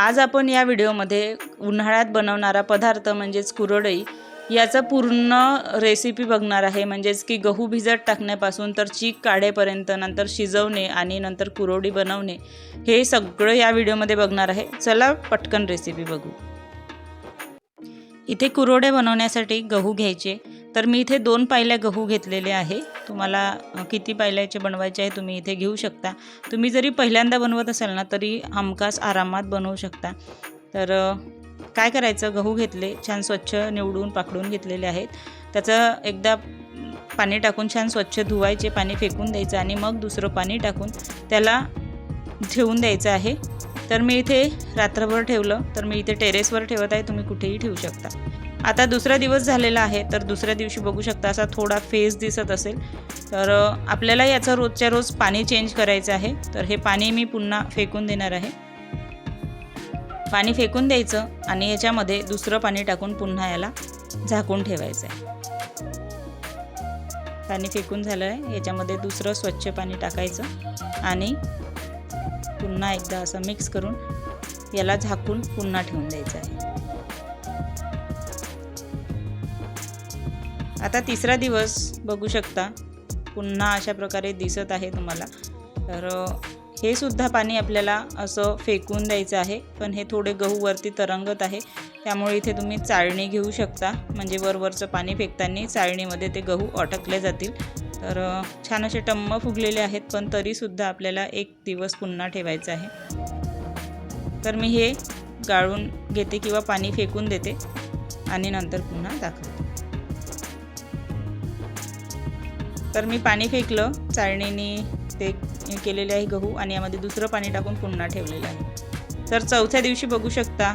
आज आपण या व्हिडिओमध्ये उन्हाळ्यात बनवणारा पदार्थ म्हणजेच कुरडई याचं पूर्ण रेसिपी बघणार आहे. म्हणजेच की गहू भिजत टाकण्यापासून तर चीक काढेपर्यंत नंतर शिजवणे आणि नंतर कुरवडी बनवणे हे सगळं या व्हिडिओमध्ये बघणार आहे. चला पटकन रेसिपी बघू. इथे कुरोडे बनवण्यासाठी गहू घ्यायचे. तर मी इथे दोन पायल्या गहू घेतलेले आहे. तुम्हाला किती पायल्याचे बनवायचे आहे तुम्ही इथे घेऊ शकता. तुम्ही जरी पहिल्यांदा बनवत असाल ना तरी हमखास आरामात बनवू शकता. तर काय करायचं? गहू घेतले छान स्वच्छ निवडून पाकडून घेतलेले आहेत. त्याचं एकदा पाणी टाकून छान स्वच्छ धुवायचे पाणी फेकून द्यायचं आणि मग दुसरं पाणी टाकून त्याला ठेवून द्यायचं आहे. तर मी इथे रात्रभर ठेवलं. तर मी इथे टेरेसवर ठेवत आहे. तुम्ही कुठेही ठेवू शकता. आता दुसरा दिवस झालेला आहे तर दुसऱ्या दिवशी बघू शकता असा थोडा फेस दिसत असेल. तर आपल्याला याचं रोजच्या रोज पाणी चेंज करायचं आहे. तर हे पाणी मी पुन्हा फेकून देणार आहे. पाणी फेकून द्यायचं आणि याच्यामध्ये दुसरं पाणी टाकून पुन्हा याला झाकून ठेवायचं आहे. पाणी फेकून झालं आहे याच्यामध्ये दुसरं स्वच्छ पाणी टाकायचं आणि पुन्हा एकदा असं मिक्स करून याला झाकून पुन्हा ठेवून द्यायचं आहे. आता तिसरा दिवस बघू शकता. पुन्हा अशा प्रकारे दिसत आहे तुम्हाला. तर हे सुद्धा पाणी आपल्याला असं फेकून द्यायचं आहे. पण हे थोडे गहू वरती तरंगत आहे. त्यामुळे इथे तुम्ही चाळणी घेऊ शकता. म्हणजे वरवरचं पाणी फेकताना चाळणीमध्ये ते गहू अटकले जातील. तर छान असे टम्म फुगलेले आहेत. पण तरीसुद्धा आपल्याला एक दिवस पुन्हा ठेवायचं आहे. तर मी हे गाळून घेते किंवा पाणी फेकून देते. आणि नंतर पुन्हा दाखवते. तर मी पाणी फेकलं चाळणीने ते केलेले आहे गहू आणि यामध्ये दुसरं पाणी टाकून पुन्हा ठेवलेलं आहे. तर चौथ्या दिवशी बघू शकता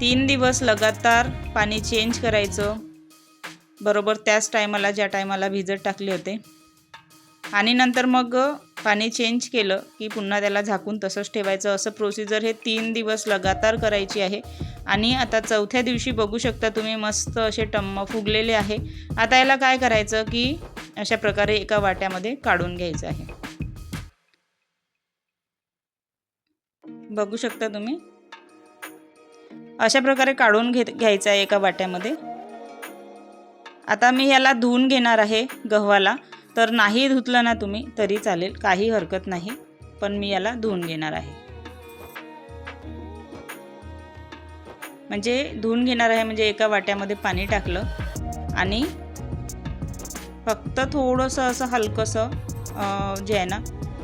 तीन दिवस लगातार पाणी चेंज करायचं. बरोबर त्याच टायमाला ज्या टायमाला भिजत टाकले होते. आणि नंतर मग पाणी चेंज केलं की पुन्हा त्याला झाकून तसंच ठेवायचं. असं प्रोसिजर हे तीन दिवस लगातार करायची आहे. आणि आता चौथ्या दिवशी बघू शकता तुम्ही मस्त असे टम्म फुगलेले आहे. आता याला काय करायचं की अशा प्रकारे एका वाट्यामध्ये काढून घ्यायचं आहे. बघू शकता तुम्ही? अशा प्रकारे काढून घेत घ्यायचं आहे एका वाट्यामध्ये. आता मी याला धुवून घेणार आहे गव्हाला. तर नाही धुतलं ना तुम्ही तरी चालेल काही हरकत नाही पण मी याला धुवून घेणार आहे. म्हणजे धुवून घेणार आहे म्हणजे एका वाट्यामध्ये पाणी टाकलं आणि फक्त थोडंसं असं हलकंसं जे आहे ना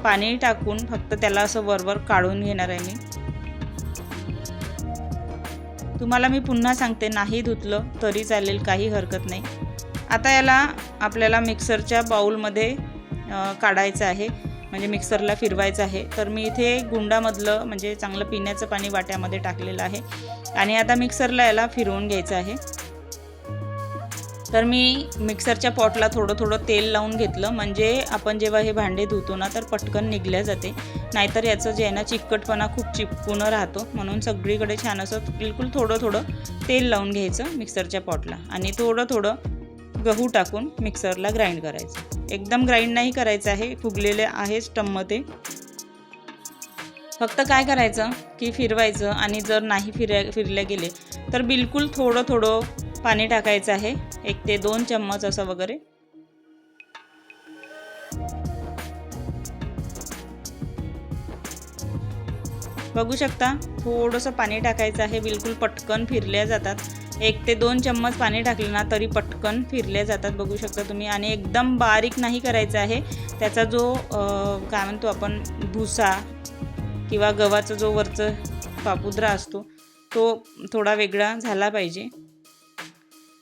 पाणी टाकून फक्त त्याला असं वरवर काढून घेणार आहे मी. तुम्हाला मी पुन्हा सांगते नाही धुतलं तरी चालेल काही हरकत नाही. आता याला आपल्याला मिक्सरच्या बाऊलमध्ये काढायचं आहे. म्हणजे मिक्सरला फिरवायचं आहे. तर मी इथे गुंडामधलं म्हणजे चांगलं पिण्याचं पाणी वाट्यामध्ये टाकलेलं आहे. आणि आता मिक्सरला याला फिरवून घ्यायचं आहे. तर मी मिक्सरच्या पॉटला थोडं थोडं तेल लावून घेतलं. म्हणजे आपण जेव्हा हे भांडे धुतो ना तर पटकन निघल्या जाते. नाहीतर याचं जे आहे ना चिकटपणा खूप चिपकून राहतो. म्हणून सगळीकडे छान असं बिलकुल थोडं थोडं तेल लावून घ्यायचं मिक्सरच्या पॉटला. आणि थोडं थोडं गहू टाकून मिक्सरला ग्राइंड करायचं. एकदम ग्राइंड नाही करायचं आहे फुगलेले आहेच टम्म ते फक्त काय करायचं की फिरवायचं आणि जर नाही फिरा फिरले गेले तर बिलकुल थोडं थोडं पाणी टाकायचं आहे. एक ते दोन चम्मच असं वगैरे. बघू शकता थोडंसं पाणी टाकायचं आहे बिलकुल पटकन फिरल्या जातात. एक ते दोन चम्मच पाणी टाकलं ना तरी पटकन फिरले जातात बघू शकता तुम्ही. आणि एकदम बारीक नाही करायचं आहे. त्याचा जो काय म्हणतो आपण भुसा किंवा गव्हाचा जो वरचं पापुद्रा असतो तो थोडा वेगळा झाला पाहिजे.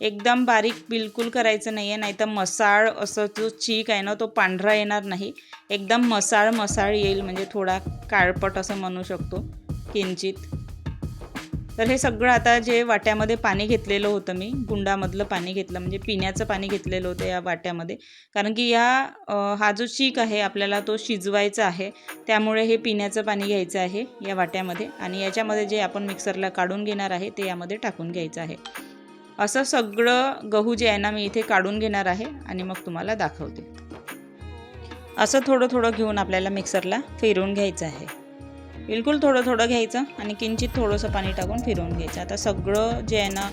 एकदम बारीक बिलकुल करायचं नाही आहे नाहीतर मसाळ असं जो चीक आहे ना तो पांढरा येणार नाही. एकदम मसाळ मसाळ येईल म्हणजे थोडा काळपट असं म्हणू शकतो किंचित. तर हे सगळं आता जे वाट्यामध्ये पाणी घेतलेलं होतं मी गुंडामधलं पाणी घेतलं म्हणजे पिण्याचं पाणी घेतलेलं होतं या वाट्यामध्ये. कारण की या हा जो चीक आहे आपल्याला तो शिजवायचा आहे त्यामुळे हे पिण्याचं पाणी घ्यायचं आहे या वाट्यामध्ये आणि याच्यामध्ये जे आपण मिक्सरला काढून घेणार आहे ते यामध्ये टाकून घ्यायचं आहे. असं सगळं गहू जे आहे ना मी इथे काढून घेणार आहे आणि मग तुम्हाला दाखवते. असं थोडं थोडं घेऊन आपल्याला मिक्सरला फिरवून घ्यायचं आहे. बिलकुल थोडं थोडं घ्यायचं आणि किंचित थोडंसं पाणी टाकून फिरवून घ्यायचं. आता सगळं जे आहे ना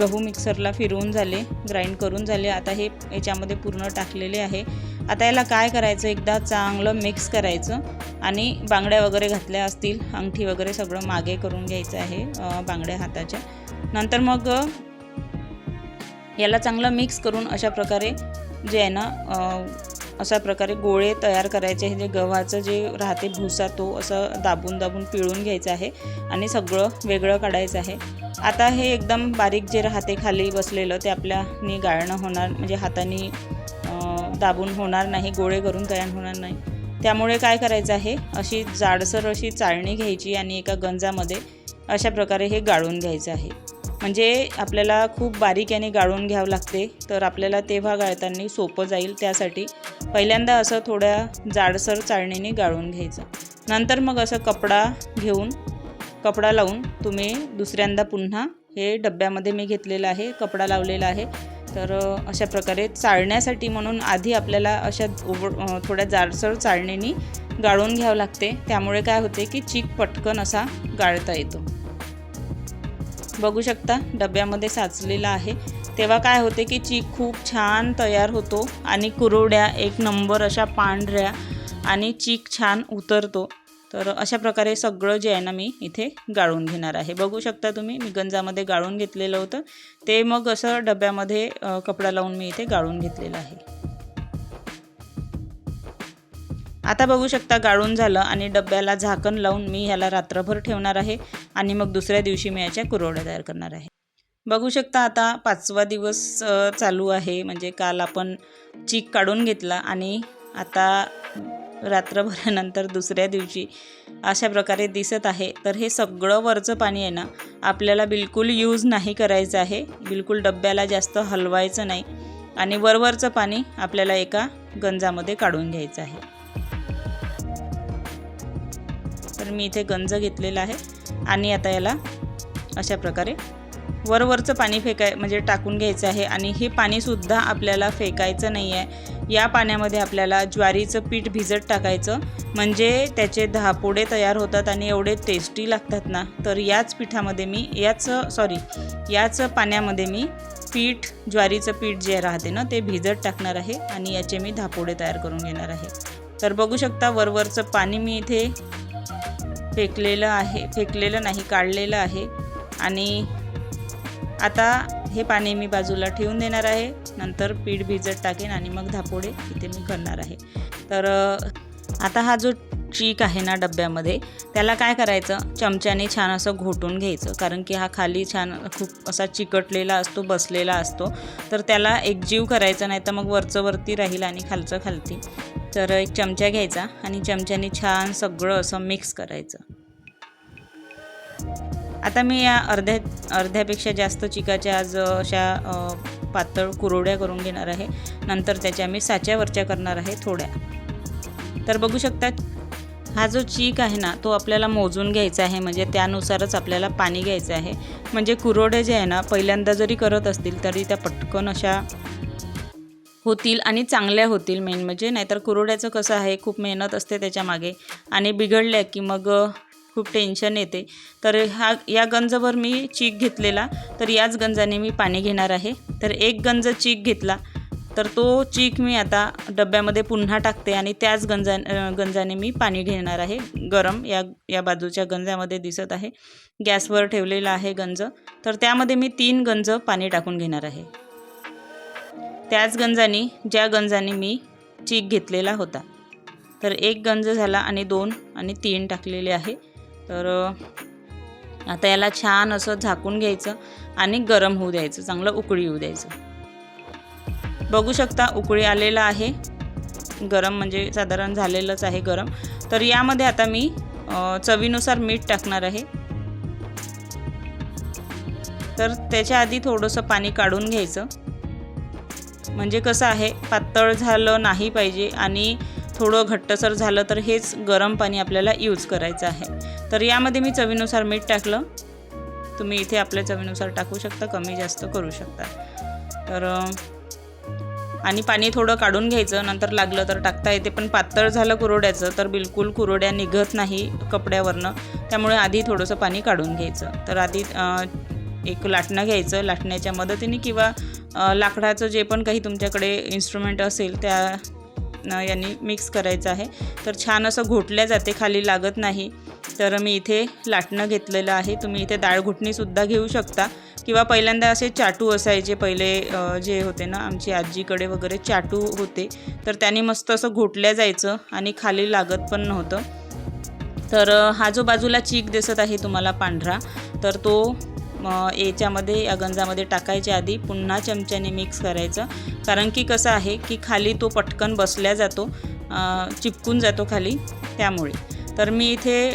गहू मिक्सरला फिरवून झाले ग्राइंड करून झाले. आता हे याच्यामध्ये पूर्ण टाकलेले आहे. आता याला काय करायचं? एकदा चांगलं मिक्स करायचं आणि बांगड्या वगैरे घातल्या असतील अंगठी वगैरे सगळं मागे करून घ्यायचं आहे बांगड्या हाताच्या. नंतर मग याला चांगलं मिक्स करून अशा प्रकारे जे आहे ना अशा प्रकारे गोळे तयार करायचे. आहे जे गव्हाचं जे राहते भुसा तो असं दाबून दाबून पिळून घ्यायचं आहे आणि सगळं वेगळं काढायचं आहे. आता हे एकदम बारीक जे राहते खाली बसलेलं ते आपल्यानी गाळणं होणार म्हणजे हाताने दाबून होणार नाही गोळे करून तयार होणार नाही. त्यामुळे काय करायचं आहे? अशी जाडसर अशी चाळणी घ्यायची आणि एका गंजामध्ये अशा प्रकारे हे गाळून घ्यायचं आहे. म्हणजे आपल्याला खूप बारीकाने गाळून घ्यावं लागते. तर आपल्याला तेव्हा गाळताना सोपं जाईल त्यासाठी. पहिल्यांदा असं थोड्या जाडसर चाळणीने गाळून घ्यायचं. नंतर मग असं कपडा घेऊन कपडा लावून तुम्ही दुसऱ्यांदा पुन्हा हे डब्यामध्ये मी घेतलेलं आहे कपडा लावलेला आहे. तर अशा प्रकारे चाळण्यासाठी म्हणून आधी आपल्याला अशा थोड्या जाडसर चाळणीने गाळून घ्यावं लागते. त्यामुळे काय होते की चीक पटकन असा गाळता येतो. बघू शकता डब्यामध्ये साचलेला आहे. तेव्हा काय होते की चीक खूप छान तयार होतो आणि कुरवड्या एक नंबर अशा पांढऱ्या आणि चीक छान उतरतो. तर अशा प्रकारे सगळं जे आहे ना मी इथे गाळून घेणार आहे. बघू शकता तुम्ही मी गंजामध्ये गाळून घेतलेलं होतं. ते मग असं डब्यामध्ये कपडा लावून मी इथे गाळून घेतलेलं आहे. आता बघू शकता गाळून झालं आणि डब्याला झाकण लावून मी ह्याला रात्रभर ठेवणार आहे आणि मग दुसऱ्या दिवशी मी याच्या कुरवड्या तयार करणार आहे. बघू शकता आता पाचवा दिवस चालू आहे. म्हणजे काल आपण चीक काढून घेतला आणि आता रात्रभरानंतर दुसऱ्या दिवशी अशा प्रकारे दिसत आहे. तर हे सगळं वरचं पाणी आहे ना आपल्याला बिलकुल यूज नाही करायचं आहे. बिलकुल डब्याला जास्त हलवायचं नाही. आणि वरवरचं पाणी आपल्याला एका गंजामध्ये काढून घ्यायचं आहे. मी इथे गंज घेतलेला आहे आणि आता याला अशा प्रकारे वरवरचं पाणी फेकाय म्हणजे टाकून घ्यायचं आहे. आणि हे पाणीसुद्धा आपल्याला फेकायचं नाही आहे या पाण्यामध्ये आपल्याला ज्वारीचं पीठ भिजत टाकायचं. म्हणजे त्याचे दहापोडे तयार होतात आणि एवढे टेस्टी लागतात ना. तर याच पिठामध्ये मी याच सॉरी याच पाण्यामध्ये मी पीठ ज्वारीचं पीठ जे राहते ना ते भिजत टाकणार आहे आणि याचे मी धापोडे तयार करून घेणार आहे. तर बघू शकता वरवरचं पाणी मी इथे फेकलेलं आहे फेकलेलं नाही काढलेलं आहे. आणि आता हे पाणी मी बाजूला ठेवून देणार आहे. नंतर पीठ भिजत टाकेन आणि मग धापोडे इथे मी करणार आहे. तर आता हा जो चीक आहे ना डब्यामध्ये त्याला काय करायचं? चमच्याने छान असं घोटून घ्यायचं. कारण की हा खाली छान खूप असा चिकटलेला असतो बसलेला असतो. तर त्याला एकजीव करायचा नाही तर मग वरचं वरती राहील आणि खालचं खालती. तर एक चमचा घ्यायचा आणि चमच्याने छान सगळं असं मिक्स करायचं. आता मी या अर्ध्या अर्ध्यापेक्षा जास्त चिकाच्या आज अशा पातळ कुरवड्या करून घेणार आहे. नंतर त्याच्या मी साच्यावरच्या करणार आहे थोड्या. तर बघू शकता हा जो चीक आहे ना तो आपल्याला मोजून घ्यायचा आहे. म्हणजे त्यानुसारच आपल्याला पाणी घ्यायचं आहे. म्हणजे कुरोडे जे आहे ना पहिल्यांदा जरी करत असतील तरी त्या पटकन अशा होतील आणि चांगल्या होतील मेन म्हणजे. नाहीतर कुरोड्याचं कसं आहे खूप मेहनत असते त्याच्यामागे आणि बिघडल्या की मग खूप टेन्शन येते. तर हा या गंजवर मी चीक घेतलेला. तर याच गंजाने मी पाणी घेणार आहे. तर एक गंज चीक घेतला. तर तो चीक मी आता डब्यामध्ये पुन्हा टाकते आणि त्याच गंजा गंजाने मी पाणी घेणार आहे. गरम या या बाजूच्या गंजामध्ये दिसत आहे. गॅसवर ठेवलेला आहे गंज. तर त्यामध्ये मी तीन गंज पाणी टाकून घेणार आहे. त्याच गंजाने ज्या गंजाने मी चीक घेतलेला होता. तर एक गंज झाला आणि दोन आणि तीन टाकलेले आहे. तर आता याला छान असं झाकून घ्यायचं आणि गरम होऊ द्यायचं चांगलं उकळी येऊ द्यायचं. बघू शकता उकळी आलेलं आहे. गरम म्हणजे साधारण झालेलंच आहे गरम. तर यामध्ये आता मी चवीनुसार मीठ टाकणार आहे. तर त्याच्या आधी थोडंसं पाणी काढून घ्यायचं. म्हणजे कसं आहे पातळ झालं नाही पाहिजे आणि थोडं घट्टसर झालं तर हेच गरम पाणी आपल्याला यूज करायचं आहे. तर यामध्ये मी चवीनुसार मीठ टाकलं. तुम्ही इथे आपल्या चवीनुसार टाकू शकता कमी जास्त करू शकता. तर आणि पाणी थोडं काढून घ्यायचं नंतर लागलं तर टाकता येते पण पातळ झालं कुरोड्याचं तर बिलकुल कुरोड्या निघत नाही कपड्यावरनं. त्यामुळे आधी थोडंसं पाणी काढून घ्यायचं. तर आधी एक लाटणं घ्यायचं लाटण्याच्या मदतीने किंवा लाकडाचं जे पण काही तुमच्याकडे इन्स्ट्रुमेंट असेल त्या यांनी मिक्स करायचं आहे. तर छान असं घोटल्या जाते खाली लागत नाही. तर मी इथे लाटणं घेतलेलं आहे. तुम्ही इथे डाळ घुटणीसुद्धा घेऊ शकता. किंवा पहिल्यांदा असे चाटू असायचे. पहिले जे होते ना आमची आजीकडे वगैरे चाटू होते. तर त्यांनी मस्त असं घोटल्या जायचं आणि खाली लागत पण नव्हतं. तर हा जो बाजूला चीक दिसत आहे तुम्हाला पांढरा तर तो याच्यामध्ये या गंजामध्ये टाकायच्या आधी पुन्हा चमच्याने मिक्स करायचं. कारण की कसं आहे की खाली तो पटकन बसल्या जातो चिपकून जातो खाली त्यामुळे. तर मी इथे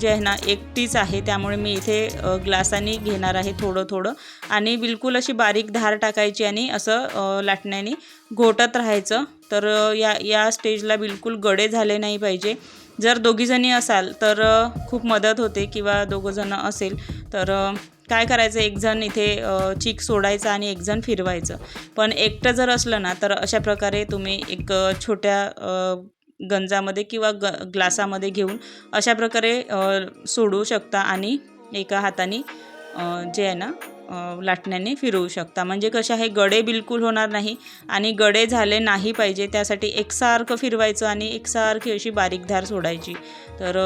जे आहे ना एकटीच आहे त्यामुळे मी इथे ग्लासाने घेणार आहे थोडं थोडं. आणि बिलकुल अशी बारीक धार टाकायची आणि असं लाटण्याने घोटत राहायचं. तर या या स्टेजला बिलकुल गडे झाले नाही पाहिजे. जर दोघीजणी असाल तर खूप मदत होते किंवा दोघंजणं असेल तर काय करायचं? एक जण इथे चीक सोडायचं आणि एक जण फिरवायचं. पण एकटं जर असलं ना तर अशा प्रकारे तुम्ही एक छोट्या गंजामध्ये किंवा ग ग्लासामध्ये घेऊन अशा प्रकारे सोडू शकता आणि एका हाताने जे आहे ना लाटण्याने फिरवू शकता. म्हणजे कसे आहे गडे बिलकुल होणार नाही आणि गडे झाले नाही पाहिजे त्यासाठी एकसारखं फिरवायचं आणि एकसारखी अशी बारीक धार सोडायची. तर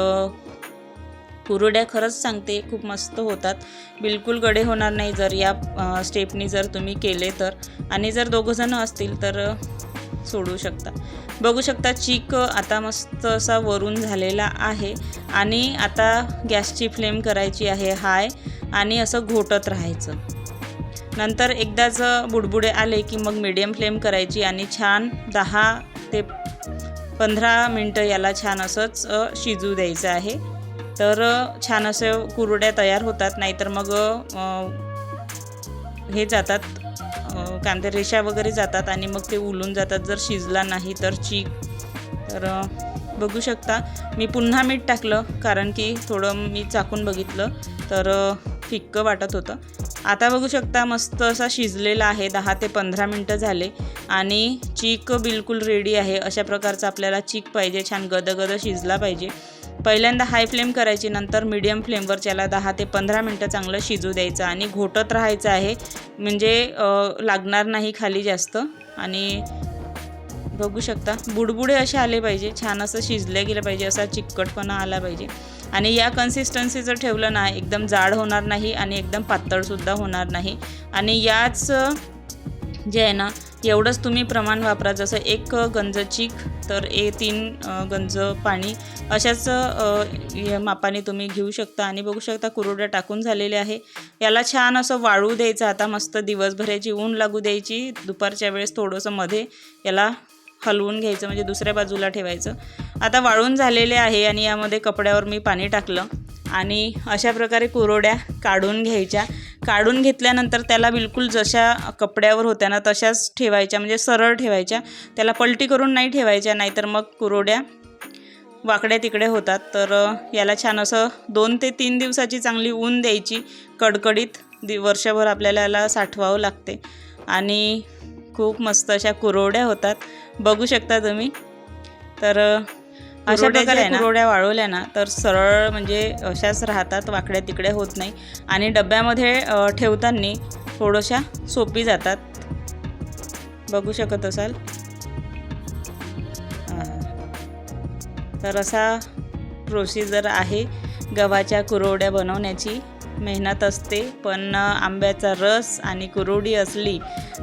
कुरड्या खरंच सांगते खूप मस्त होतात. बिलकुल गडे होणार नाही जर या स्टेपनी जर तुम्ही केले तर. आणि जर दोघंजणं असतील तर सोडू शकता. बघू शकता चीक आता मस्त असा वरून झालेला आहे. आणि आता गॅसची फ्लेम करायची आहे हाय आणि असं घोटत राहायचं. नंतर एकदाच बुडबुडे आले की मग मीडियम फ्लेम करायची आणि छान दहा ते पंधरा मिनटं याला छान असंच शिजू द्यायचं आहे. तर छान असे कुरड्या तयार होतात नाहीतर मग हे जातात कांदे रेषा वगैरे जातात आणि मग ते उलून जातात. जर शिजला नाही तर चीक. तर बघू शकता. मी पुन्हा मीठ टाकलं कारण की थोडं मी चाकून बघितलं तर फिक्कं वाटत होतं. आता बघू शकता मस्त असा शिजलेला आहे दहा ते पंधरा मिनटं झाले आणि चीक बिलकुल रेडी आहे. अशा प्रकारचा आपल्याला चीक पाहिजे छान गदगद शिजला पाहिजे. पहिल्यांदा हाय फ्लेम करायची नंतर मीडियम फ्लेमवर त्याला दहा ते पंधरा मिनटं चांगलं शिजू द्यायचं आणि घोटत राहायचं आहे. म्हणजे लागणार नाही खाली जास्त. आणि बघू शकता बुडबुडे असे आले पाहिजे छान असं शिजले गेलं पाहिजे असा चिकटपणा आला पाहिजे. आणि या कन्सिस्टन्सी जर ठेवलं ना एकदम जाड होणार नाही आणि एकदम पातळसुद्धा होणार नाही. आणि याच जे आहे ना एवढंच तुम्ही प्रमाण वापरा जसं एक गंज चीक तर ए तीन गंज पाणी अशाच या मापाने तुम्ही घेऊ शकता आणि बघू शकता कुरड्या टाकून झालेले आहे. याला छान असं वाळू द्यायचं आता मस्त दिवसभराची ऊन लागू द्यायची दुपारच्या वेळेस थोडंसं मध्ये याला हलवून घ्यायचं म्हणजे दुसऱ्या बाजूला ठेवायचं. आता वाळून झालेले आहे आणि यामध्ये कपड्यावर मी पाणी टाकलं आणि अशा प्रकारे कुरोड्या काढून घ्यायच्या. काढून घेतल्यानंतर त्याला बिलकुल जशा कपड्यावर होत्या ना तशाच ठेवायच्या म्हणजे सरळ ठेवायच्या. त्याला पलटी करून नाही ठेवायच्या नाहीतर मग कुरोड्या वाकड्या तिकडे होतात. तर याला छान असं दोन ते तीन दिवसाची चांगली ऊन द्यायची. कडकडीत दि वर्षभर आपल्याला याला साठवावं लागते. आणि खूप मस्त अशा कुरोड्या होतात. बघू शकता तुम्ही. तर अशा प्रकारे कुरोड्या वाळवल्या ना तर सरळ म्हणजे अशाच राहतात वाकड्या तिकडे होत नाही. आणि डब्यामध्ये ठेवताना थोड्याशा सोपी जातात. बघू शकत असाल. तर असा प्रोसिजर आहे. गव्हाच्या कुरवड्या बनवण्याची मेहनत असते पण आंब्याचा रस आणि कुरवडी असली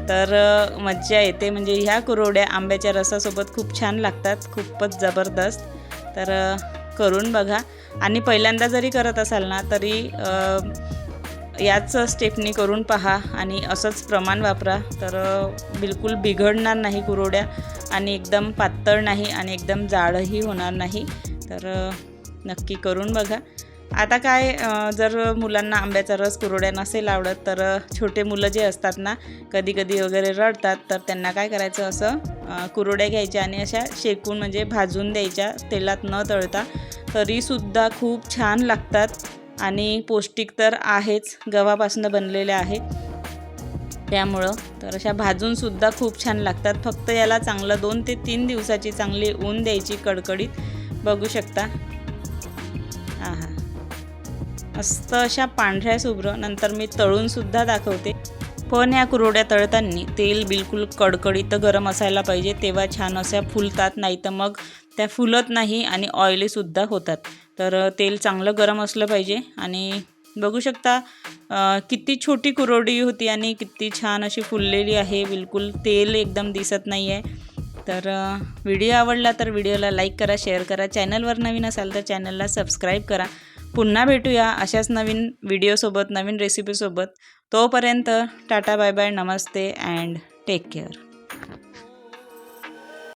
तर मज्जा येते. म्हणजे ह्या कुरवड्या आंब्याच्या रसासोबत खूप छान लागतात. खूपच जबरदस्त. तर करून बघा. आणि पहिल्यांदा जरी करत असाल ना तरी याच स्टेपनी करून पहा आणि असंच प्रमाण वापरा. तर बिलकुल बिघडणार नाही कुरवड्या आणि एकदम पातळ नाही आणि एकदम जाडही होणार नाही. तर नक्की करून बघा. आता काय जर मुलांना आंब्याचा रस कुरोड्या नसेल आवडत तर छोटे मुलं जे असतात ना कधी कधी वगैरे रडतात तर त्यांना काय करायचं असं कुरड्या कुरोड्या घ्यायच्या आणि अशा शेकून म्हणजे भाजून द्यायच्या तेलात न तळता. तरीसुद्धा खूप छान लागतात आणि पौष्टिक तर आहेच गव्हापासून बनलेले आहेत त्यामुळं तर अशा भाजूनसुद्धा खूप छान लागतात. फक्त याला चांगलं दोन ते तीन दिवसाची चांगली ऊन द्यायची कडकडीत. बघू शकता. मस्त अशा पांढऱ्या शुभ्र नंतर मी तळूनसुद्धा दाखवते. पण या कुरोड्या तळताना तेल बिलकुल कडकडीत गरम असायला पाहिजे तेव्हा छान अशा फुलतात नाही तर मग त्या फुलत नाही आणि ऑइलीसुद्धा होतात. तर तेल चांगलं गरम असलं पाहिजे आणि बघू शकता किती छोटी कुरोडी होती आणि किती छान अशी फुललेली आहे बिलकुल तेल एकदम दिसत नाही आहे तर व्हिडिओ आवडला तर व्हिडिओला लाईक करा शेअर करा चॅनलवर नवीन असाल तर चॅनलला सबस्क्राईब करा. पुन्हा भेटूया अशाच नवीन व्हिडिओसोबत नवीन रेसिपीसोबत तोपर्यंत टाटा बाय बाय नमस्ते अँड टेक केअर